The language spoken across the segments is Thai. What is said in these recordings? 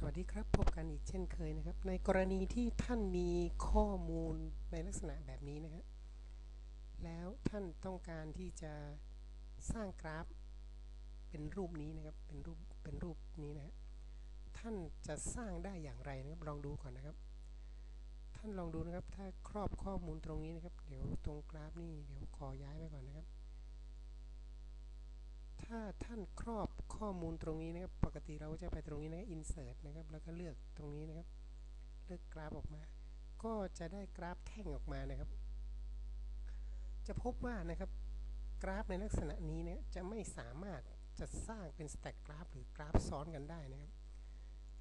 สวัสดีครับ พบกันอีกเช่นเคยนะครับ ในกรณีที่ท่านมีข้อมูลในลักษณะแบบนี้นะครับแล้วท่านต้องการที่จะสร้างกราฟเป็นรูปนี้นะครับ เป็นรูป เป็นรูปนี้นะท่านจะสร้างได้อย่างไรนะครับ ลองดูก่อนนะครับ ท่านลองดูนะครับ ถ้าครอบข้อมูลตรงนี้นะครับ เดี๋ยวตรงกราฟนี่เดี๋ยวขอย้ายไปก่อนนะครับ ถ้าท่านครอบ ข้อมูลตรงนี้นะครับ ปกติเราจะไปตรงนี้นะ insert นะครับ แล้วก็เลือกตรงนี้นะครับ เลือกกราฟออกมา ก็จะได้กราฟแท่งออกมานะครับ จะพบว่านะครับ กราฟในลักษณะนี้เนี่ยจะไม่สามารถจะสร้างเป็นสแต็กกราฟหรือกราฟซ้อนกันได้นะครับ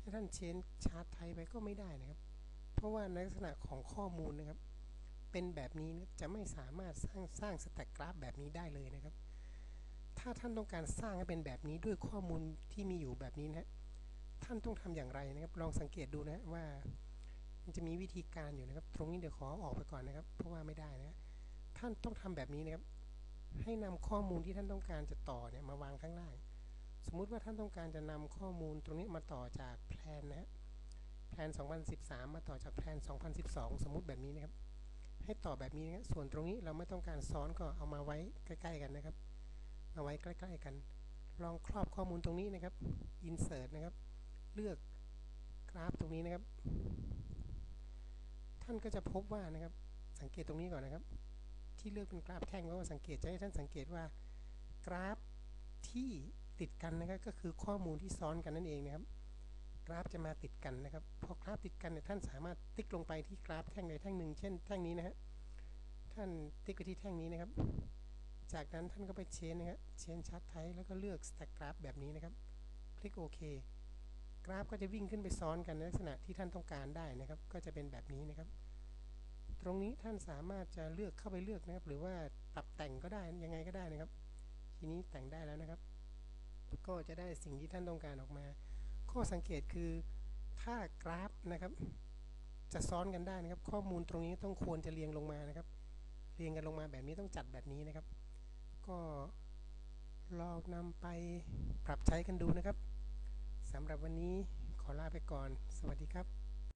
ถ้าท่านเชนชาร์ตไทยไปก็ไม่ได้นะครับ เพราะว่าในลักษณะของข้อมูลนะครับ เป็นแบบนี้นะจะไม่สามารถสร้างสร้างสแต็กกราฟแบบนี้ได้เลยนะครับ ถ้าท่านต้องการสร้างให้เป็นแบบนี้ด้วยข้อมูลที่มีอยู่แบบนี้นะท่านต้องทำอย่างไรนะครับ ลองสังเกตดูนะว่ามันจะมีวิธีการอยู่นะครับ ตรงนี้เดี๋ยวขอออกไปก่อนนะครับ เพราะว่าไม่ได้นะท่านต้องทำแบบนี้นะครับ ให้นำข้อมูลที่ท่านต้องการจะต่อเนี่ยมาวางข้างล่าง สมมุติว่าท่านต้องการจะนำข้อมูลตรงนี้มาต่อจากแพลนนะแพลน 2013 มาต่อจากแพลน 2012 สมมุติแบบนี้นะครับ ให้ต่อแบบนี้นะครับส่วนตรงนี้เราไม่ต้องการซ้อนก็เอามาไว้ใกล้ ๆ กันนะครับ เอาไว้ใกล้ ๆ กัน ลองครอบข้อมูลตรงนี้นะครับ insert นะครับ เลือกกราฟตรงนี้นะครับ ท่านก็จะพบว่านะครับ สังเกตตรงนี้ก่อนนะครับ ที่เลือกเป็นกราฟแท่งเพราะว่าสังเกตจะให้ท่านสังเกตว่ากราฟที่ติดกันนะครับ ก็คือข้อมูลที่ซ้อนกันนั่นเองนะครับ กราฟจะมาติดกันนะครับพอกราฟติดกันเนี่ยท่านสามารถติ๊กลงไปที่กราฟแท่งใดแท่งหนึ่งเช่นแท่งนี้นะฮะท่านติ๊กไปที่แท่งนี้นะครับ จากนั้นท่านก็ไปเชนนะครับเชนชาร์ตไทแล้วก็เลือก stack graph แบบนี้นะครับ คลิกโอเคกราฟก็จะวิ่งขึ้นไปซ้อนกันในลักษณะที่ท่านต้องการได้นะครับ ก็จะเป็นแบบนี้นะครับ ตรงนี้ท่านสามารถจะเลือกเข้าไปเลือกนะครับ หรือว่าปรับแต่งก็ได้ยังไงก็ได้นะครับ ทีนี้แต่งได้แล้วนะครับ ก็จะได้สิ่งที่ท่านต้องการออกมา ข้อสังเกตคือถ้ากราฟนะครับ จะซ้อนกันได้นะครับ ข้อมูลตรงนี้ต้องควรจะเรียงลงมานะครับ เรียงกันลงมาแบบนี้ต้องจัดแบบนี้นะครับ ก็ลองนำไปปรับใช้กันดูนะครับสำหรับวันนี้ขอลาไปก่อน สวัสดีครับ